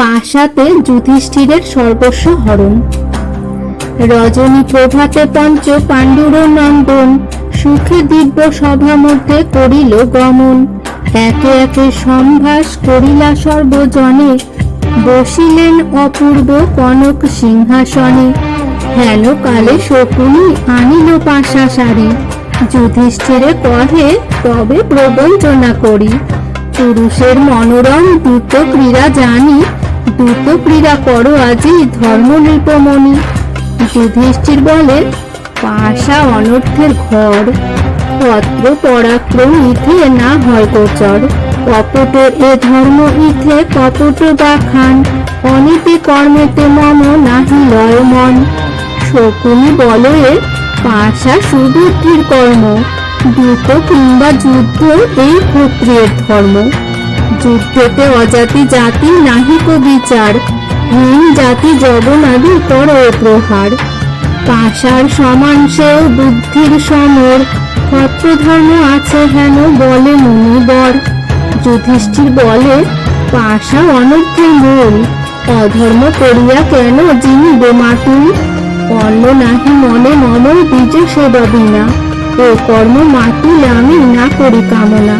পাশাতে যুধিষ্ঠিরের সর্বস্ব হরণ। রজনী প্রভাতে পঞ্চ পাণ্ডুর নন্দন সুখে দিব্য সভা মধ্যে করিল গমন। একে একে সম্ভাস করিলা সর্বজনে, বসিলেন অপূর্ব কনক সিংহাসনে। হেন কালে শকুনি আনিল পাশা সারি যুধিষ্ঠিরে কহে, তবে প্রবঞ্চনা করি। পুরুষের মনোরম দ্রুত ক্রীড়া জানি দ্রুত ক্রীড়া করো আজি ধর্ম নৃপমণি যুধিষ্ঠির বলে পাশা অনর্থের ঘর, পত্র পরাক্রম ইথে না হয় গোচর। কপট এ ধর্ম ইথে, কপট বা খান। অনীতি কর্মেতে মম নাহি লয় মন। শকুনি বলে পাশা সুবুদ্ধির কর্ম দ্রুত কিংবা যুদ্ধ এই ক্ষত্রিয়ের ধর্ম। যুদ্ধেতে অজাতি জাতি নাহিক বিচার। হীন জাতি জগনাদি কর প্রহার। পাশার সমান সেও বুদ্ধির সমর। ক্ষত্রধর্ম আছে হেন বলে মনিবর যুধিষ্ঠির বলে পাশা অনর্থের মূল অধর্ম করিয়া কেন জিনিবে মাতুল অন্য নাহি মনে মম বীজ সেবা বিনা। ও কর্ম মাতুল আমি না করি কামনা।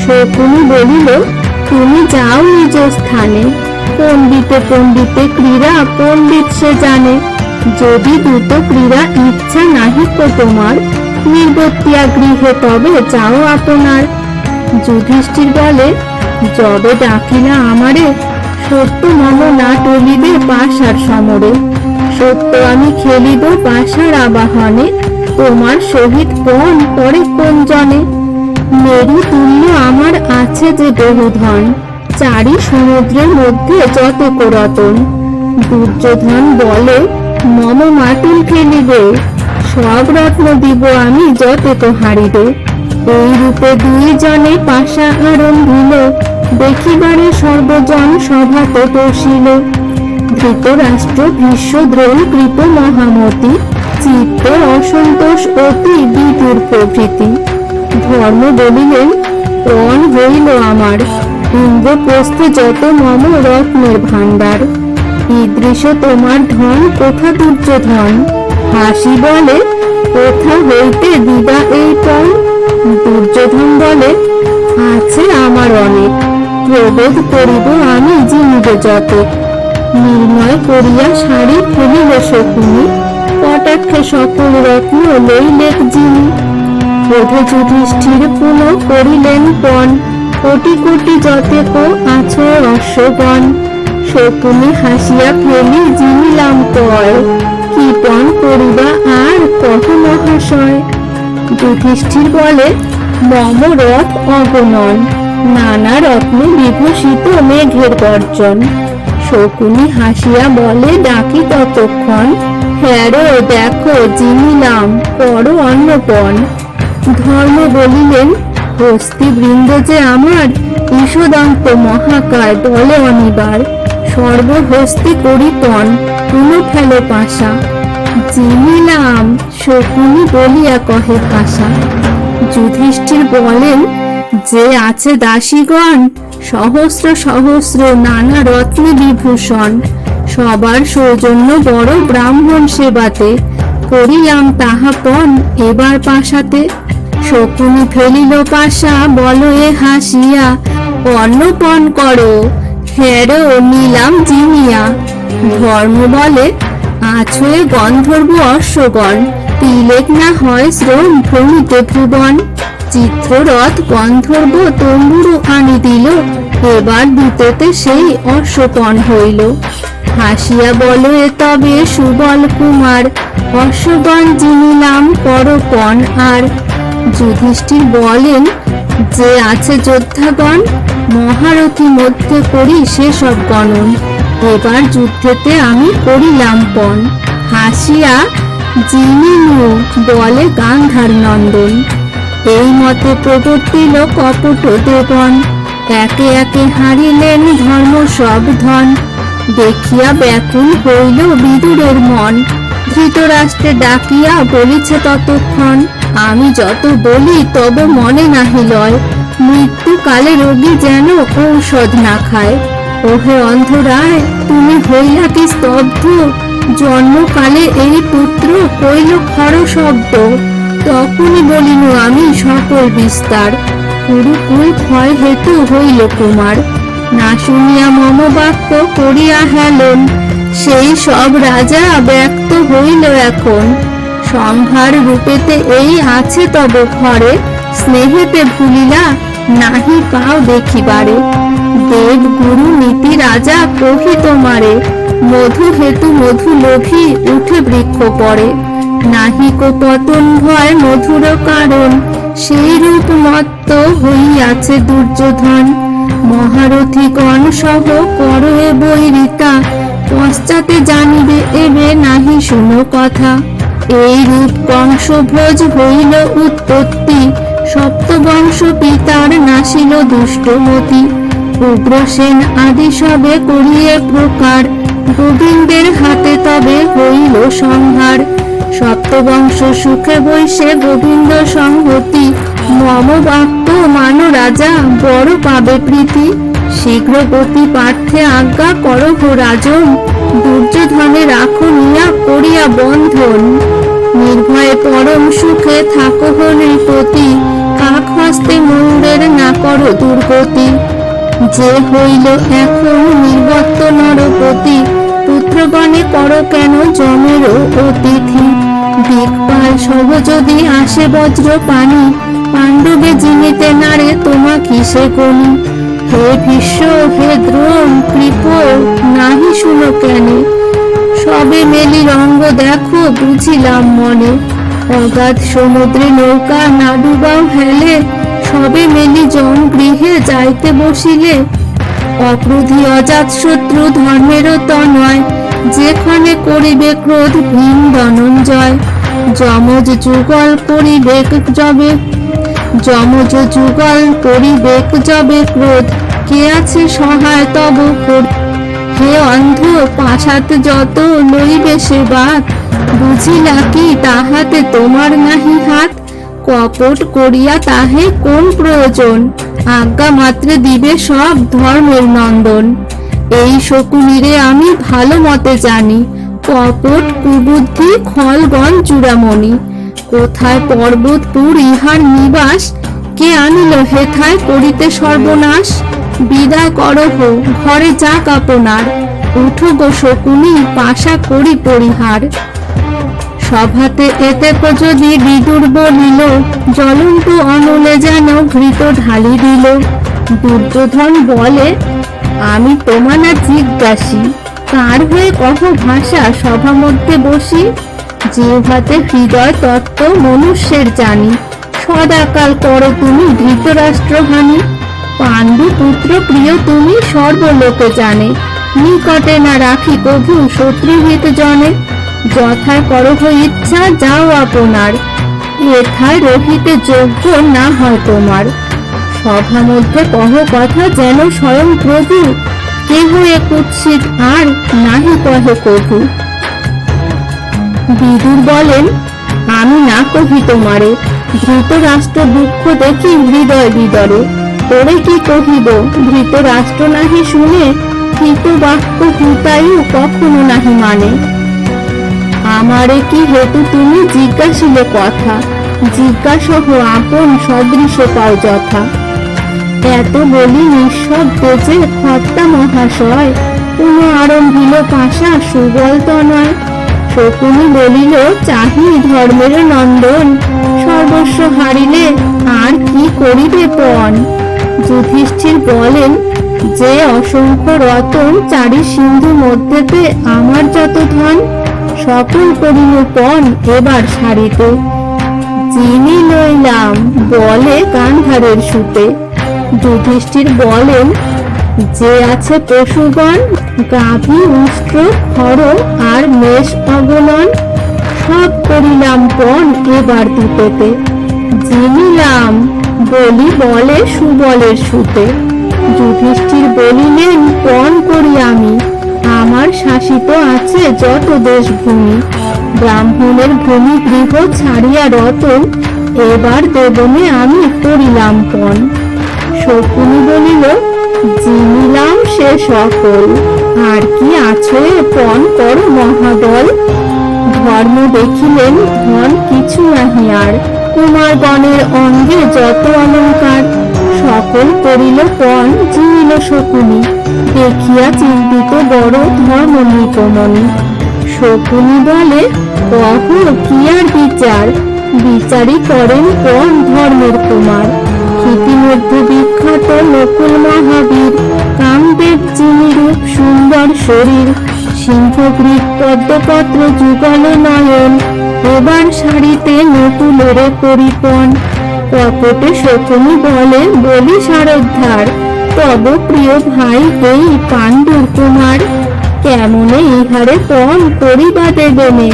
শকুনি বলিল তুমি যাও নিজ স্থানে। পণ্ডিতে পণ্ডিতে ক্রীড়া, পণ্ডিত সে জানে। যদি দুটো ক্রীড়া ইচ্ছা নাহি তো তোমার, নির্বত্তিয়া গৃহে তবে যাও আপনার। যুধিষ্ঠির বলে, যবে ডাকিলা আমারে, সত্য মম না টলিবে পাশার সমরে। সত্য আমি খেলিব পাশার আবাহনে, তোমার সহিত পণ করে কোন জনে? মেরু তুল্য আমার আছে যে বহুধন চারি সমুদ্রের মধ্যে যত রতন দুর্যোধন বলে, মম মাটুল খেলিবে সব রত্ন দিব আমি যত তো হারিবে। এই রূপে দুই জনে পাশা আরম্ভিল, দেখিবারে সর্বজন সভাতে বসিল। ধৃতরাষ্ট্র, ভীষ্ম দ্রোণ কৃপ মহামতি, চিত্ত, অসন্তোষ, অতি বিদুর প্রভৃতি। ধর্ম বলিলেন, প্রাণ হইল আমার। ইন্দ্রপ্রস্থে যত মম রত্নের ভাণ্ডার। ঈদৃশ তোমার ধন, কোথা দুর্যোধন হাসি বলে, কোথা হইতে দিবা এই পণ দুর্যোধন বলে, আছে আমার অনেক। প্রবোধ করিব আমি জিনিব যত। নির্ণয় করিয়া শাড়ি ফেলিল শকুনি। কটাক্ষে সকল রত্ন লইলেক যিনি। বোধে যুধিষ্ঠির পুনঃ করিলেন পণ কোটি কোটি যতেক আছো অশ্বগণ শকুনি হাসিয়া ফেলি জিনিলাম কয় কি পণ করিবা আর কত মহাশয়? যুধিষ্ঠির বলে, মম রথ অগণন। নানা রত্নে বিভূষিত মেঘের গর্জন। শকুনি হাসিয়া বলে, ডাকি ততক্ষণ হ্যারো দেখো জিনিলাম, করো অন্নপণ। ধর্ম বলিলেন হস্তি বৃন্দ যে আমার ঈশদন্ত মহাকায় বলে অনিবার। সর্বহস্তি করিপন পুনঃ ফেলো পাশা। জিনিলাম শকুনি বলিয়া কহে ভাষা। যুধিষ্ঠির বলেন, যে আছে দাসীগণ, সহস্র সহস্র নানা রত্নে বিভূষণ সবার সৌজন্য বড় ব্রাহ্মণ সেবাতে। করিলাম তাহাপন এবার পাশাতে শকুনি ফেলিল পাশা, বল এ হাসিয়া, অন্নপণ করো, হেরো নিলাম জিনিয়া, ধর্ম বলে আছয়ে গন্ধর্ব অশ্বগণ, তিলেক না হয় শ্রম ভ্রমিতে ভুবন, চিত্ররথ গন্ধর্ব তম্বুরু আনি দিল, এবার দুটোতে সেই অশ্বপণ হইল। হাসিয়া বল এ তবে সুবল কুমার অশ্বগণ জিনিলাম করপণ আর যুধিষ্ঠির বলেন, যে আছে যোদ্ধাগণ, মহারথী মধ্যে করি সেসব গণন। এবার যুদ্ধেতে আমি করিলাম পণ। হাসিয়া জিনিনু বলে গান্ধার নন্দন। এই মতে প্রবর্তিল কপট দেবন। একে একে হারিলেন ধর্ম সব ধন। দেখিয়া ব্যাকুল হইল বিদুরের মন। ধৃতরাষ্ট্রে ডাকিয়া বলিছে ততক্ষণ, আমি যত বলি তব মনে নাহি লয়। মৃত্যুকালে রোগী যেন ঔষধ না খায়। ওহে অন্ধরায়, তুমি হইলা কি স্তব্ধ? জন্মকালে এই পুত্র কইল খর শব্দ। তখনই বলিল, আমি সকল বিস্তার। কুরুকুল ক্ষয় হেতু হইল কুমার না শুনিয়া মম বাক্য করিয়া হেলন। সেই সব রাজা ব্যক্ত হইল এখন। সংহার রূপেতে এই আছে তব ঘরে, স্নেহেতে ভুলিলা নাহি পাও দেখিবারে। দেব গুরু নীতি রাজা কহি তোমারে মধু হেতু মধু লোভী উঠে বৃক্ষ পড়ে। নাহিক পতন ভয় মধুর কারণ, সেই রূপ মত্ত হইয়াছে দুর্যোধন। মহারথী গণ সহ করো বৈরিতা পশ্চাতে জানিবে, এবে নাহি শুনো কথা। এই রূপ কংসভোজ হইল উৎপত্তি। সপ্তবংশ পিতার নাসিল দুষ্টমতি। উগ্রসেন আদি সবে করিয়ে প্রকার। গোবিন্দের হাতে তবে হইল সংহার। সপ্তবংশ সুখে বৈশে গোবিন্দ সংহতি। মম বাক্য মান রাজা, বড় পাবে প্রীতি। শীঘ্র পার্থে আজ্ঞা করো রাজন। দুর্যোধনে রাখো নিয়া, করিয়া বন্ধন। নির্ভয়ে পরম সুখে থাকো কাক হস্তে ময়ূরের না করো দুর্গতি। যে হইল এখন নির্বত্ত নরপতি, পুত্রগণে করো কেন জমেরও অতিথি? দিকপাল সহ যদি আসে বজ্র পানি পাণ্ডবে জিনিতে নারে তোমা কিসে গনি হে ভীষ্ম হে দ্রোণ কৃপ নাহি শুনো কেনে? সবে মেলি রঙ্গ দেখো, বুঝিলাম মনে। অগাধ সমুদ্রে নৌকা না ডুবাও হেলে, সবে মেলি জন গৃহে যাইতে বসিলে। অক্রোধী অজাত শত্রু ধর্মেরও তনয় যেখানে করিবে ক্রোধ ভীম ধনঞ্জয়। যমজ যুগল করিবেক যবে, যমজ যুগল করিবেক যবে ক্রোধ কে আছে সহায় তব হে অন্ধ পাশাত যত লইবে সে বাত, বুঝিলা কি তাহাতে তোমার নাহি হাত? কপট করিয়া তাহে কোন প্রয়োজন? আজ্ঞা মাত্রে দিবে সব ধর্মের নন্দন। এই শকুনিরে আমি ভালো মতে জানি, কপট কুবুদ্ধি খলগণ চূড়ামণি। কোথায় পর্বতপুর ইহার নিবাস? কে আনিল হেথায় করিতে সর্বনাশ? বিদায় করহ ঘরে যাক আপনার উঠো গো শকুনি, পাশা করি পরিহার। সভাতে এতে যদি বিদুর বলিল জ্বলন্ত অনলে যেন ঘৃত ঢালি দিল। দুর্যোধন বলে, আমি তোমানা জিজ্ঞাসী, কার হয়ে কহ ভাষা সভা মধ্যে বসি? যে জিহ্বাতে হৃদয় তত্ত্ব মনুষ্যের জানি, সদাকাল করো তুমি ধৃতরাষ্ট্র ধৃতরাষ্ট্রহানি। পাণ্ডু পুত্র প্রিয় তুমি সর্বলোকে জানে। নিকটে না রাখি কভু শত্রুহিত জনে। যথায় করহ ইচ্ছা, যাও আপনার। এথায় রহিতে যোগ্য না হয় তোমার। সভা মধ্যে কহ কথা যেন স্বয়ং প্রভু। কেহ এ কুৎসিত আর নাহি কহে কভু। বিদুর বলেন, আমি না কহি তোমারে। ধৃতরাষ্ট্র দুঃখ দেখি হৃদয় বিদরে। তোরে কি কহিব? ধৃত রাষ্ট্র নাহি শুনে কৃত বাক্য হুতায়ু কখনো নাহি মানে। আমারে কি হেতু তুমি জিজ্ঞাসিলে কথা? জিজ্ঞাসহ আপন সদৃশ পাও যথা। এত বলি নিঃশব্দ যে হত্যা মহাশয় কোন আরম্ভিল পাশা সুবল তনয়। শকুনি বলিল, চাহি ধর্মের নন্দন, সর্বস্ব হারিলে আর কি করিবে পণ? যুধিষ্ঠির বলেন, যে অসংখ্য রতন চারি সিন্ধু মধ্যেতে আমার যত ধন, সকল করিল পণ এবার সারিতে। যিনি লইলাম বলে গান্ধারের সুতে। যুধিষ্ঠির বলেন, যে আছে পশুগণ, গাভী উষ্ট্র খর আর মেষ অগণন, সব করিলাম পণ এবার দুটোতে জিনিলাম বলি বলে সুবলের সুতে, যুধিষ্ঠির বলিলেন, পণ করি আমি। আমার শাসিত আছে যত দেশ ভূমি ব্রাহ্মণের ভূমি গৃহ ছাড়িয়া রতন, এবার দেবনে আমি করিলাম পণ। শকুনি বলিল, জিনিলাম সে সকল। আর কি আছে পণ কর মহাদল? ধর্ম দেখিলেন ধন কিছু নাহি আর। কুমারগণের অঙ্গে যত অলংকার সকল করিল পণ, জিনিল শকুনি। দেখিয়া চিন্তিত বড় ধর্ম নিপমনি শকুনি বলে, কহ, কি বিচার? বিচারই করেন পণ ধর্মের কুমার? ইতিমধ্যে বিখ্যাত নকুল মহাবীর, কামদেব যিনি রূপ সুন্দর শরীর সিংহগ্রীব পদ্মপত্র, যুগল নয়ন এবার শাড়িতে নকুলের পরিপন কপটে শকুনি বলে, বলি সারোদ্ধার তব প্রিয় ভাই এই পাণ্ডুর কুমার। কেমনে ইহারে পণ করিবা দেবেনে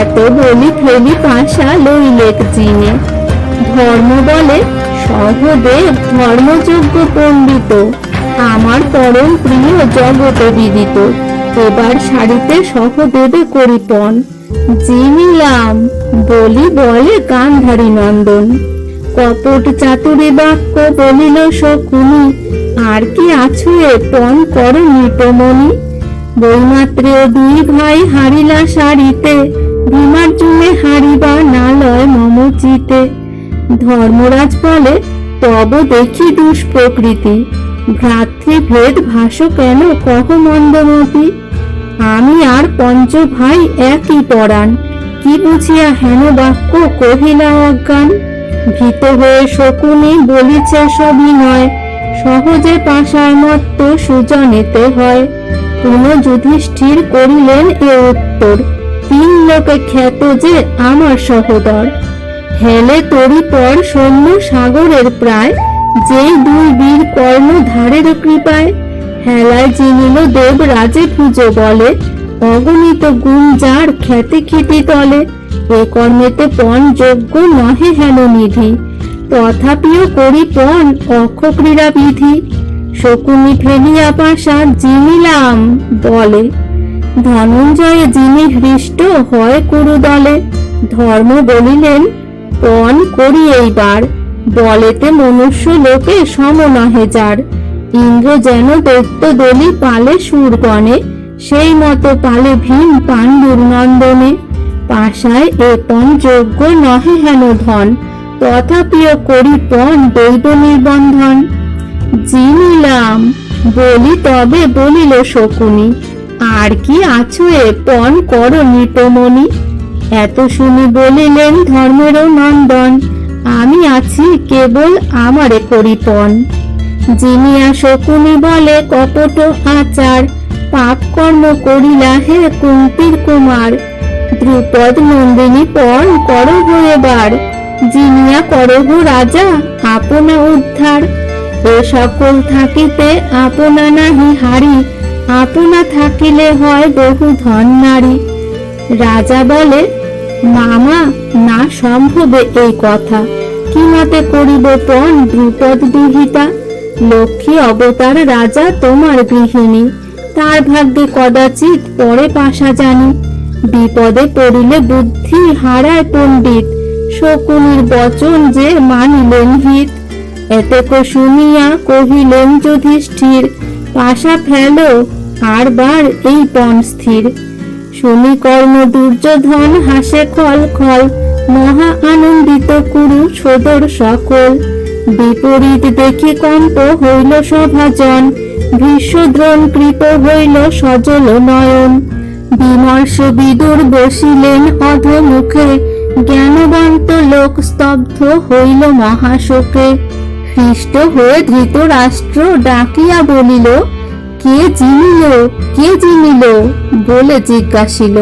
এত বলি ফেলি পাশা লইলেক জিনে। ধর্ম বলে, সহদেব ধর্মযোগ্য পণ্ডিত, আমার পরম প্রিয় জগতে বিদিত। এবার শাড়িতে সহদেবে করিপন জিনিলাম, বলি বলে গান্ধারী নন্দন। কপট চাতুরি বাক্য বলিল শকুনি, আর কি আছো এ পণ কর নিপমণি বৈমাত্রেয় দুই ভাই হারিলা শাড়িতে, ভীমার জন্য হারিবা না লয় মম চিতে ধর্মরাজ বলে, তব দেখি দুষ্প্রকৃতি। ভ্রাতৃভেদ ভাস কেন কহ মন্দমতি? আমি আর পঞ্চ ভাই একই পরাণ। কি বুঝিয়া হেন বাক্য কহিলা অজ্ঞান? ভীত হয়ে শকুনি বলিছে সবিনয় সহজে পাশার মত্ত সুজনিতে হয়। কোন যুধিষ্ঠির করিলেন এ উত্তর। তিন লোকে খ্যাত যে আমার সহদর। হেলে তরি পর সৈন্য সাগরের প্রায়, যেই দুই বীর কর্ণধারের কৃপায় হেলায় চিনিল দেব রাজে পুজো বলে। অগণিত গুণ যার খ্যাতি খ্যাতি তলে। এ কর্মেতে পণ যোগ্য নহে হেন নিধি। তথাপিও করি পণ অক্ষ ক্রীড়া বিধি। শকুনি ফেলিয়া পাশা জিনিলাম বলে। ধনঞ্জয়ে যিনি হৃষ্ট হয় কুরু দলে ধর্ম বলিলেন, পণ করি এইবার। বলেতে মনুষ্য লোকে সম নহে যার। ইন্দ্র যেন দৈত্য দলি পালে সুরগণে সেই মতো পালে ভীম পাণ্ডুর নন্দনে পাশায় এ পণ যোগ্য নহে হেন ধন, তথাপিও করি পণ দৈব নির্বন্ধন জিনিলাম, বলি তবে বলিল শকুনি, আর কি আছো এ পণ কর নিতমণি এত শুনি বলিলেন ধর্মেরও নন্দন, আমি আছি কেবল আমারে করিপন জিনিয়া শকুনি বলে কপট আচার পাপ কর্ম করিলা হে কুন্তির কুমার। দ্রুপদ নন্দিনী পর করহ এবার। জিনিয়া করহ রাজা, আপনা উদ্ধার। এ সকল থাকিতে আপনা নাহি হারি, আপনা থাকিলে হয় বহু ধন নারী। রাজা বলে, মামা, না সম্ভবে এই কথা। কি মতে করিব পণ দ্রুপদ বিহিতা? লক্ষ্মী অবতার রাজা তোমার গৃহিণী। তার ভাগ্যে কদাচিৎ পরে পাশা জানি। বিপদে পড়িলে বুদ্ধি হারায় পণ্ডিত। শকুনির বচন যে মানিলেন হিত। এতেক শুনিয়া কহিলেন যুধিষ্ঠির, পাশা ফেলো, আর বার এই পণ স্থির। শুনি কর্ম দুর্যোধন হাসে খল খল মহা আনন্দিত কুরু সদর সকল। বিপরীত দেখি কম্প হইল সভাজন, ভীষ্মদ্রোণ কৃত হইল সজল নয়ন। বিমর্ষ বিদুর বসিলেন অধমুখে জ্ঞানবন্ত লোক স্তব্ধ হইল মহাশোকে। হৃষ্ট হয়ে ধৃতরাষ্ট্র ডাকিয়া বলিল, কে চিনিল কে চিনিল বলে জিজ্ঞাসিল।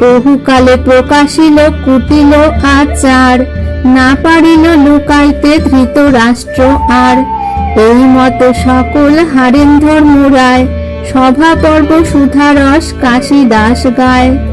বহুকালে প্রকাশিল, কুটিল আচার না পারিল লুকাইতে ধৃত রাষ্ট্র আর। এই মতো সকল হারেন্দ্র মুরায় রায় সভা পর্ব সুধারস কাশী দাস গায়।